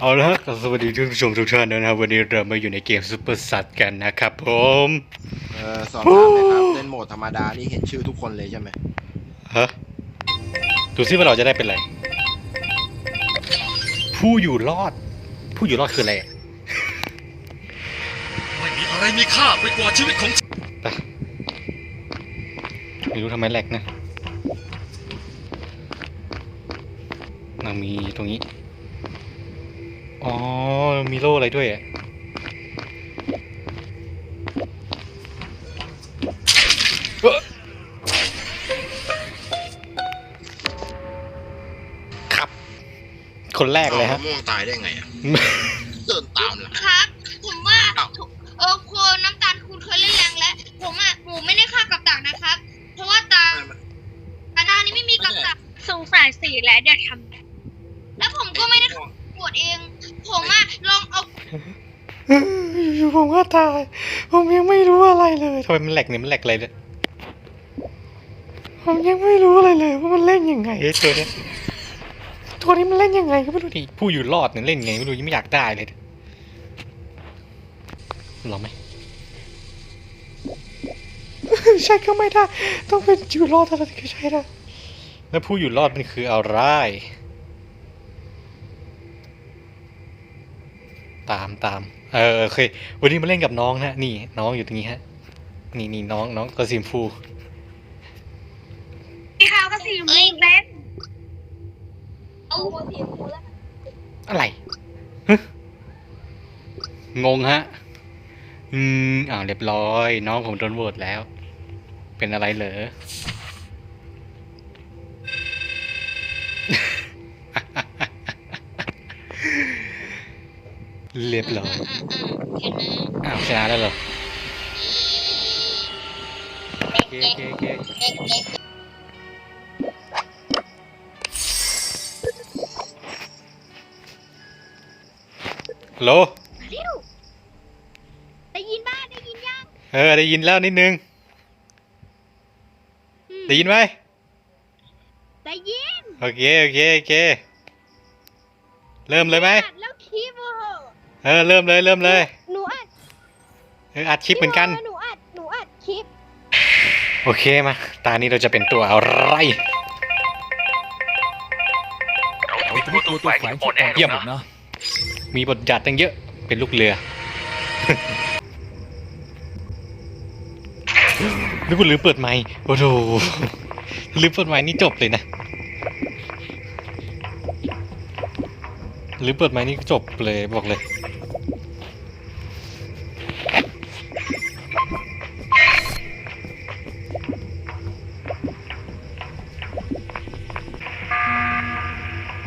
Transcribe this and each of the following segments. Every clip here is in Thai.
เอาละครับสวัสดีท่านผู้ชมทุกท่านด้วยนะครับ วันนี้เรามาอยู่ในเกมซูเปอร์สัตกันนะครับผมเออสอบถามหนะครับเล่นโหมดธรรมดานี่เห็นชื่อทุกคนเลยใช่ไหมฮะดูซิว่าเราจะได้เป็นอะไร ผู้อยู่รอด ผู้อยู่รอดคืออะไรไม่มีอะไรมีค่าไปกว่าชีวิตของฉันไปไม่รู้ทำไมแหลกนะมันมีตรงนี้ อ๋อ มีโล่อะไรด้วยอะเอ้อครับ คนแรกเลยฮะม่วงตายได้ไงอะ เดินตามหลัง ครับ ผมว่าอ้าว เออคุณน้ำตาลคุณเคยเล่นแรงแล้ว ผมอะผมไม่ได้ฆ่ากับดักนะครับ เพราะว่าตาตานี้ไม่มีกับดักสงสัยสีแล้วเดี๋ยวทำแล้วผมก็ไม่ได้ปวดเอง ผมอะลองเอา อยู่ ผมก็ตาย ผมยังไม่รู้อะไรเลยทำไมมันแหลกเนี่ยมันแหลกอะไรเนี่ยผมยังไม่รู้อะไรเลยว่ามันเล่นยังไงไอ้ตัวเนี้ยตัวนี้มันเล่นยังไงก็ไม่รู้ดิผู้อยู่รอดเนี่ยเล่นยังไงไม่รู้ยังไม่อยากได้เลยลองไหมใช่ก็ไม่ได้ ต้องเป็นอยู่รอดเท่านั้นถึงจะใช้ได้แล้วผู้อยู่รอดมันคืออะไร ตามตามเออโอเควันนี้มาเล่นกับน้องนะนี่น้องอยู่ตรงนี้ฮะ นี่นี่น้องน้องกระซิมฟูพี่ขาวกับสีม่วงเล่นเอาอะไรฮะงงฮะ อืมอ้าวเรียบร้อย น้องผมโดนโหวตแล้ว เป็นอะไรเหรอ เรียบร้อยเห็นไหมอ้าวชนะแล้วเหรอโอเคโอเคโอเคฮัลโหลเร็วได้ยินบ้างได้ยินยังเออได้ยินแล้วนิดนึง ได้ยินไหมได้ยิน โอเค โอเค โอเค เริ่มเลยไหมอัดแล้วคลิป เหรอเออเริ่มเลยเริ่มเลยหนูอัดเอออัดคลิปเหมือนกัน หนูอัดหนูอัดคลิปโอเคมา ตานี้เราจะเป็นตัวอะไรเราเป็นตัวตัวแฝงอ่อนแอเยี่ยมนะมีบทจัดตั้งเยอะเป็นลูกเรือ นึกว่าลืมเปิดไมค์โอ้โหลืมเปิดไมค์นี่จบเลยนะ ลืมเปิดไมค์นี่จบเลยบอกเลย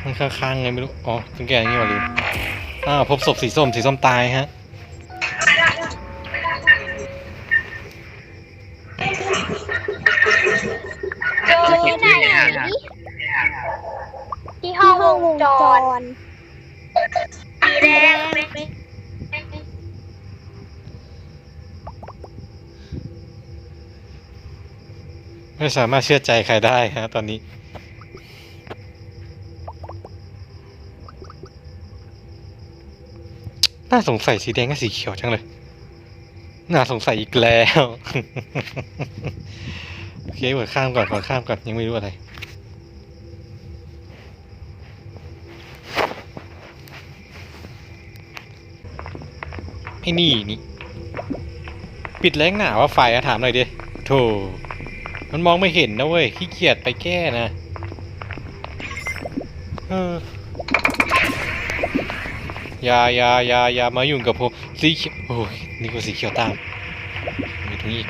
มันข้างๆไงไม่รู้ อ๋อต้องแกอย่างนี้วะลืมอ้าวพบศพสีส้ม สีส้มตายฮะเจอที่ไหนที่ห้องวงจรสีแดง ไม่สามารถเชื่อใจใครได้ฮะตอนนี้ น่าสงสัยสีแดงกับสีเขียวจังเลย น่าสงสัยอีกแล้ว โอเคเปิดข้ามก่อนขอข้ามก่อนยังไม่รู้อะไร ไอ้นี่นี่ ปิดแรงหนาว่าไฟอะถามหน่อยดิโธ่มันมองไม่เห็นนะเว้ยขี้เกียจไปแก้นะเอออย่าอย่าอย่าอย่ามายุ่งกับผมสีเขียวโอ้ยนี่ก็สีเขียวตามมีตรงนี้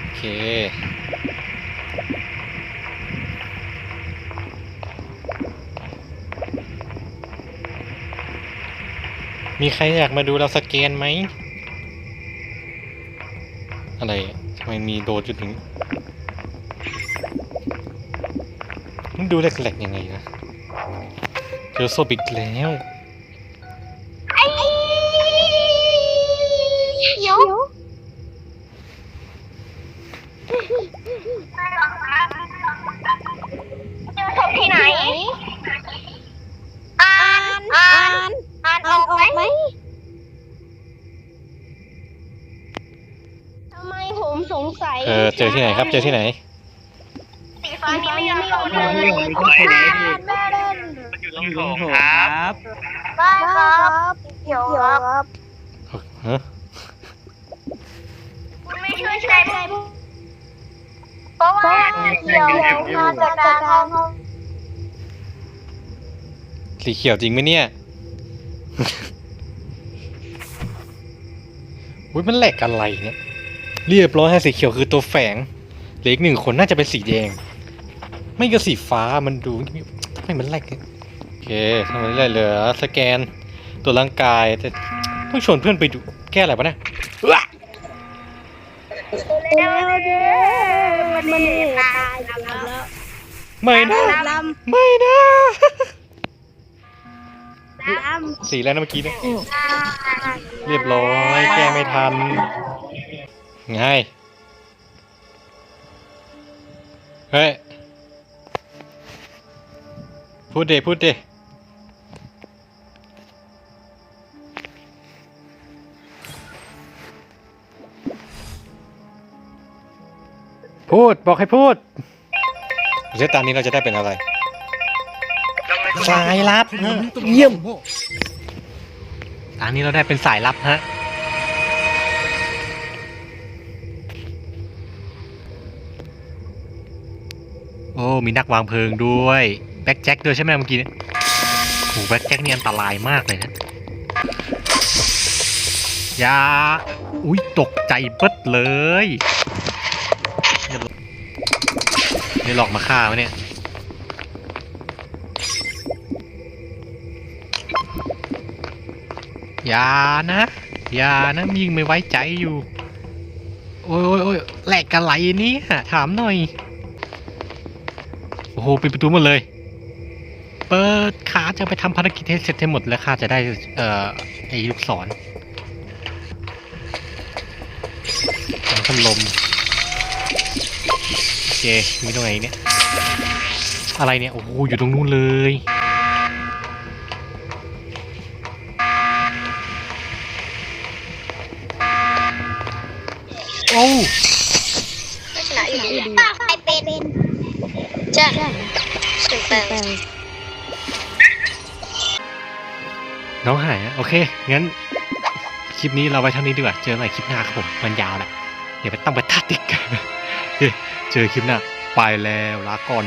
โอเค มีใครอยากมาดูเราสแกนไหม อะไรทำไมมีโดดจุดถึงมันดูแหลกๆยังไงนะเจอโซบิกแล้วเขียว เจอที่ไหนครับ เจอที่ไหน สีฟ้านี่ไม่ยอมเข้าเลยไม่อยู่ตรงโถงครับได้ครับเขียวครับฮะคุณไม่ช่วยใช้ผมเพราะว่าเขียวมาจากการห้องสีเขียวจริงไหมเนี่ยอุ้ยมันแหลกอะไรเนี่ย เรียบร้อยฮะสีเขียวคือตัวแฝงเหลืออีกหนึ่งคนน่าจะเป็นสีแดง ไม่ก็สีฟ้ามันดูทำไมมันแหลกเนี่ยโอเคทำไมเหลือสแกนตัวร่างกายแต่ต้องชวนเพื่อนไปดูแก้อะไรปะเนี่ยอุ๊ยแล้วมันนี่ตายแล้วไม่นะลไม่นะำลสีแล้วนะเมื่อกี้เนี่ยำเรียบร้อยแก้ไม่ทัน ไง เฮ้ย พูดเดพูดเดพูด บอกให้พูดเซตตอนนี้เราจะได้เป็นอะไร สายลับฮะเยี่ยม ตอนนี้เราได้เป็นสายลับฮะ อ้มีนักวางเพลิงด้วยแบ็คแจ็คด้วยใช่ไหมเมื่อกี้เนี่ยโอ้แบ็คแจ็คนี่อันตรายมากเลยนะอยาอุ้ยตกใจเบิดเลยนี่หลอกมาฆ่าวะเนี่ยอย่านะอย่านะยิงไม่ไว้ใจอยู่ โอ้ยโอ้ยแหลกกันไหลนี้ถามหน่อย ปิดประตูหมดเลย เปิดขาจะไปทำภารกิจให้เสร็จให้หมดแล้วข้าจะได้เอ่อไอ้ลูกศรถังพัดลมโอเคมีตรงไหนเนี่ย อะไรเนี่ย โอ้โหอยู่ตรงนู้นเลยโอ้ชนะอยู่ดีป้าใครเป็นจ้ะสุด แปลงน้องหายอะโอเค งั้น คลิปนี้เราไว้เท่านี้ดีกว่า เจอใหม่คลิปหน้าครับผม มันยาวแหละ เดี๋ยวไปต้องไปทัดติกกันเจอคลิปหน้า ไปแล้วลาก่อน